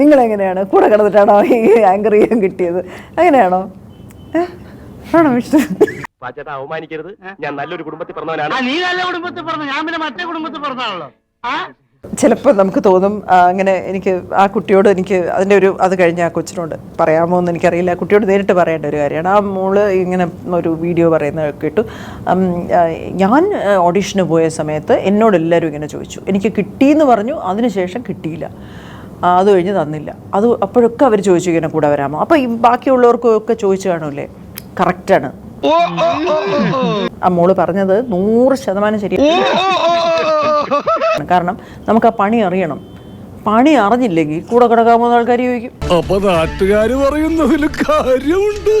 നിങ്ങൾ എങ്ങനെയാണ് കൂടെ കിടന്നിട്ടാണോ ഈ ആങ്കർ ചെയ്യാൻ കിട്ടിയത്? അങ്ങനെയാണോ? ആണോ വിഷ്ണു പാച്ചേട്ടാ അവമാനിക്കരുത്. ഞാൻ നല്ലൊരു കുടുംബത്തിൽ പറഞ്ഞവനാണ് നീ നല്ല കുടുംബത്തിൽ പറഞ്ഞു ഞാൻ പിന്നെ മറ്റേ കുടുംബത്തിൽ പറഞ്ഞാണല്ലോ ആ? ചിലപ്പോൾ നമുക്ക് തോന്നും അങ്ങനെ എനിക്ക് ആ കുട്ടിയോട് എനിക്ക് അതിന്റെ ഒരു അത് കഴിഞ്ഞ ആ കൊച്ചിനോട് പറയാമോ എന്ന് എനിക്കറിയില്ല. കുട്ടിയോട് നേരിട്ട് പറയേണ്ട ഒരു കാര്യമാണ്. ആ മോൾ ഇങ്ങനെ ഒരു വീഡിയോ പറയുന്നത് കേട്ടു. ഞാൻ ഓഡീഷന് പോയ സമയത്ത് എന്നോട് എല്ലാവരും ഇങ്ങനെ ചോദിച്ചു. എനിക്ക് കിട്ടിയെന്ന് പറഞ്ഞു അതിനുശേഷം കിട്ടിയില്ല. അത് കഴിഞ്ഞ് തന്നില്ല. അത് അപ്പോഴൊക്കെ അവർ ചോദിച്ചു ഇങ്ങനെ കൂടെ വരാമോ? അപ്പോൾ ഈ ബാക്കിയുള്ളവർക്കും ഒക്കെ ചോദിച്ചു കാണൂലേ? കറക്റ്റാണ് ആ മോൾ പറഞ്ഞത് നൂറ് ശതമാനം ശരിയാണ് കാരണം നമുക്ക് ആ പണി അറിയണം. പണി അറിഞ്ഞില്ലെങ്കിൽ കൂടെ കിടക്കാമോ ആൾക്കാർ ചോദിക്കും. അപ്പൊ നാട്ടുകാര് പറയുന്നതിൽ കാര്യമുണ്ട്.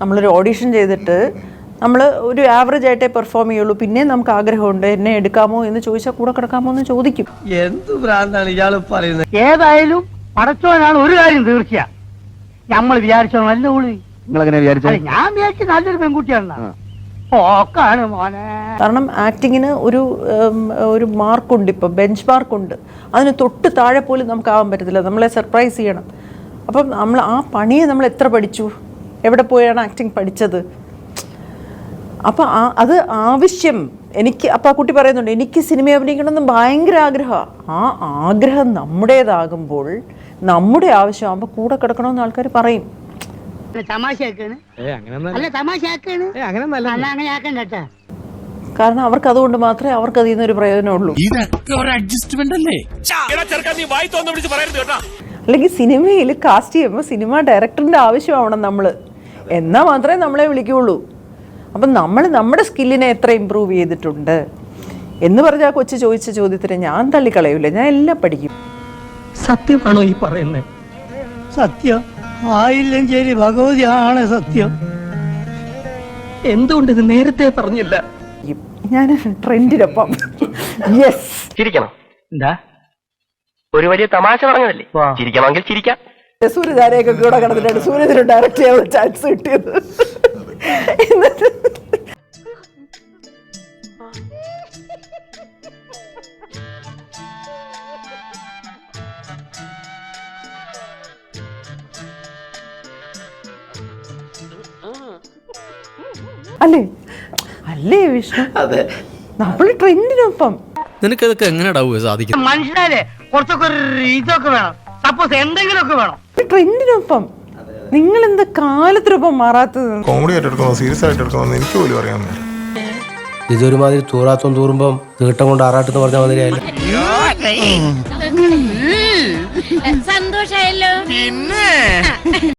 നമ്മളൊരു ഓഡീഷൻ ചെയ്തിട്ട് നമ്മൾ ഒരു ആവറേജ് ആയിട്ടേ പെർഫോം ചെയ്യുള്ളൂ. പിന്നെ നമുക്ക് ആഗ്രഹമുണ്ട് എന്നെ എടുക്കാമോ എന്ന് ചോദിച്ചാൽ കൂടെ കിടക്കാമോ എന്ന് ചോദിക്കും. എന്ത് ഭ്രാന്താണ് ഇയാൾ പറയുന്നത്? ഏതായാലും പടച്ചോനാണ് ഒരു കാര്യം തീർച്ചയാ. നമ്മൾ വിചാരിച്ചോ നല്ല ഉള്ളി നിങ്ങളെങ്ങനെ വിചാരിച്ചു അല്ല ഞാൻ വിചാരിച്ച നല്ലൊരു പെൺകുട്ടിയാണ് ഓക്കാണ് മോനെ. കാരണം ആക്ടിങ്ങിന് ഒരു ഒരു മാർക്കുണ്ട് ഇപ്പൊ ബെഞ്ച് മാർക്കുണ്ട്. അതിന് തൊട്ട് താഴെ പോലും നമുക്ക് ആവാൻ പറ്റത്തില്ല. നമ്മളെ സർപ്രൈസ് ചെയ്യണം. അപ്പം നമ്മൾ ആ പണിയെ നമ്മൾ എത്ര പഠിച്ചു? എവിടെ പോയാണ് ആക്ടിങ് പഠിച്ചത്? അപ്പം ആ അത് ആവശ്യം. എനിക്ക് അപ്പം ആ കുട്ടി പറയുന്നുണ്ട് എനിക്ക് സിനിമ അഭിനയിക്കണമെന്ന് ഭയങ്കര ആഗ്രഹമാണ് ആ ആഗ്രഹം നമ്മുടേതാകുമ്പോൾ നമ്മുടെ ആവശ്യമാകുമ്പോൾ കൂടെ കിടക്കണമെന്ന് ആൾക്കാർ പറയും. കാരണം അവർക്ക് അതുകൊണ്ട് മാത്രമേ അവർക്ക് അതിൽ നിന്നൊരു പ്രയോജനമുള്ളൂ ഇതൊക്കെ അഡ്ജസ്റ്റ്മെന്റ് അല്ലേ? നീ വായി തോന്നു പിടിച്ച് പറയരുത് കേട്ടോ. അല്ലെങ്കിൽ സിനിമയിൽ കാസ്റ്റ് ചെയ്യുമ്പോൾ സിനിമ ഡയറക്ടറിന്റെ ആവശ്യമാവണം നമ്മൾ എന്നാ മാത്രമേ നമ്മളെ വിളിക്കുകയുള്ളൂ അപ്പം നമ്മൾ നമ്മുടെ സ്കില്ലിനെ എത്ര ഇമ്പ്രൂവ് ചെയ്തിട്ടുണ്ട്? എന്ന് പറഞ്ഞാൽ കൊച്ചു ചോദിച്ച ചോദ്യത്തിന് ഞാൻ തള്ളിക്കളയൂല ഞാൻ എല്ലാം പഠിക്കും. സത്യമാണോ ഈ പറയുന്നത് സത്യം. ആയില്ലഞ്ചേരി ഭഗവതിയാണ് സത്യം. എന്തുകൊണ്ട് ഇത് നേരത്തെ പറഞ്ഞില്ല? ഞാൻ ട്രെൻഡിനൊപ്പം. യെസ് ചിരിക്കണം. എന്താ? ഒരു വലിയ തമാശ പറഞ്ഞതല്ലേ? ചിരിക്കണമെങ്കിൽ ചിരിക്കാം. സൂര്യധാരയൊക്കെ കൂടെ കിടന്നിട്ടാണ് സൂര്യത്തിന് ഡയറക്റ്റ് ചെയ്യാനുള്ള ചാൻസ് കിട്ടിയത്. എന്നിട്ട് അല്ലേ? അല്ലേ വിഷ്ണു? അതെ. നമ്മൾ ട്രെൻഡിനൊപ്പം. നിനക്കതൊക്കെ എങ്ങനെയാ സാധിക്കും മനുഷ്യരെ കുറച്ചൊക്കെ ഒരു ഇതൊക്കെ വേണം. സപ്പോസ് എന്തെങ്കിലുമൊക്കെ വേണം. ട്രെൻഡിനൊപ്പം. നിങ്ങൾ എന്താ കാലത്തിനൊപ്പം മാറാത്തത്? കോമഡി ആയിട്ട് എടുക്കണോ സീരിയസ് ആയിട്ട് എടുക്കണോ എനിക്ക് പോലും അറിയാൻ മേല ഇതൊരുമാതിരി തൂറാത്തം തൂറുമ്പം തീട്ടം കൊണ്ട് ആറാട്ടെന്ന് പറഞ്ഞ മാതിരി സന്തോഷായല്ലോ.